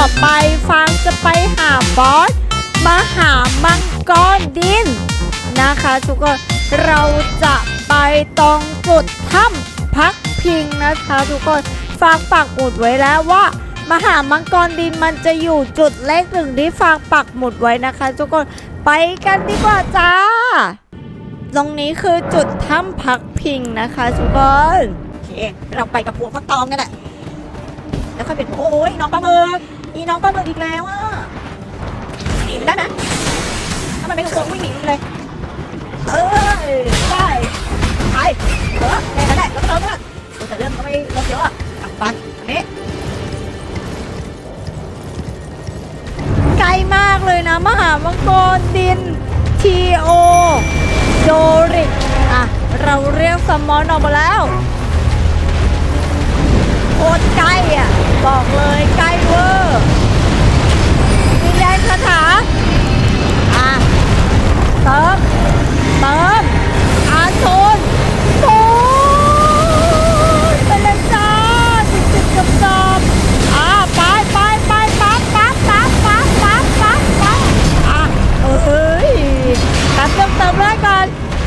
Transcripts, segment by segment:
อไปฟางจะไปหาบอสมาหามังกรดินนะคะทุกคนเราจะไปตรงจุดถ้ำพักพิงนะคะทุกคนฟางปักหมุดไว้แล้วว่า มหามังกรดินมันจะอยู่จุดเลขหนึ่งที่ฟางปักหมุดไว้นะคะ ทุกคนไปกันดีกว่าจ้า ตรงนี้คือจุดถ้ำพักพิงนะคะทุกคนโอเคเราไปกับพวงฟักตองกันแหละแล้วค่อยเป็นโอ้ยน้องปลาหมึก อีน้องปลาหมึกอีกแล้วอะหนีได้ไหมถ้ามันไม่กระโดดวิ่งหนีเลย เออได้ไปเออแค่นั้นแหละแล้วก็เติมอะแต่เรื่องก็ไม่ลดเยอะอะกลับไปอันนี้ไกลมากเลยนะ มหามังกรดิน T.O. โดริกอะ เราเรียกสมอนออกมาแล้ว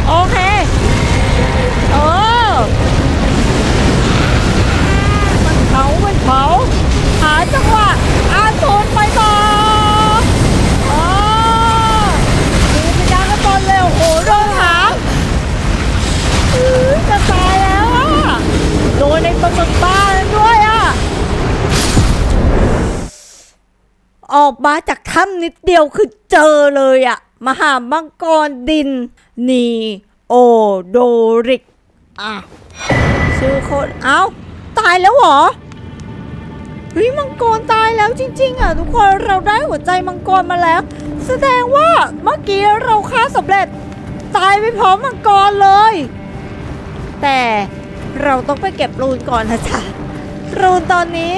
โอเค เออ มันเผามันเผาหาจังหวะอาโซนไปต่ออ๋อดูพยานกันบอลเร็วโอ้โหโดนหางอื้อจะตายแล้วอะ โดนในปลาหมึกบ้านด้วยอะ ออกมาจากถ้ำนิดเดียวคือเจอเลยอะ มหามังกรดิน นีโอโดริก อะ ชื่อคนเอ้า ตายแล้วเหรอเฮ้ยมังกรตายแล้วจริงๆอะทุกคนเราได้หัวใจมังกรมาแล้ว แสดงว่าเมื่อกี้เราฆ่าสำเร็จ ตายไปพร้อมมังกรเลย แต่เราต้องไปเก็บรูนก่อนนะจ๊ะรูนตอนนี้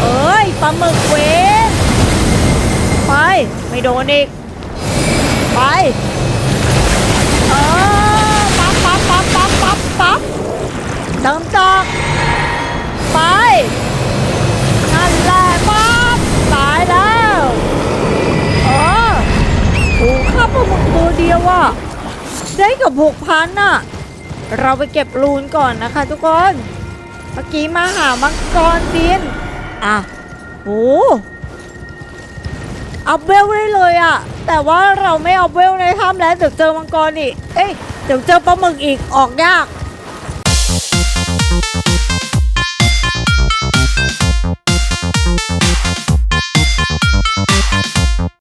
เอ้ยปลาหมึกเวนไป ไม่โดนอีก ไปเออปั๊บปั๊บปั๊บปั๊บปั๊บปั๊บเติมจอกไปนั่นแหละปั๊บตายแล้วเออโอ้ข้าปลาหมึกตัวเดียวอะได้กับหกพันน่ะเราไปเก็บรูนก่อนนะคะทุกคน เมื่อกี้มาหามังกรดินอะโอ้ อัพเวลได้เลยอะแต่ว่าเราไม่อัพเวลในถ้ำแล้วเดี๋ยวเจอมังกรอีก เอ้ยเดี๋ยวเจอปลาหมึกอีกออกยาก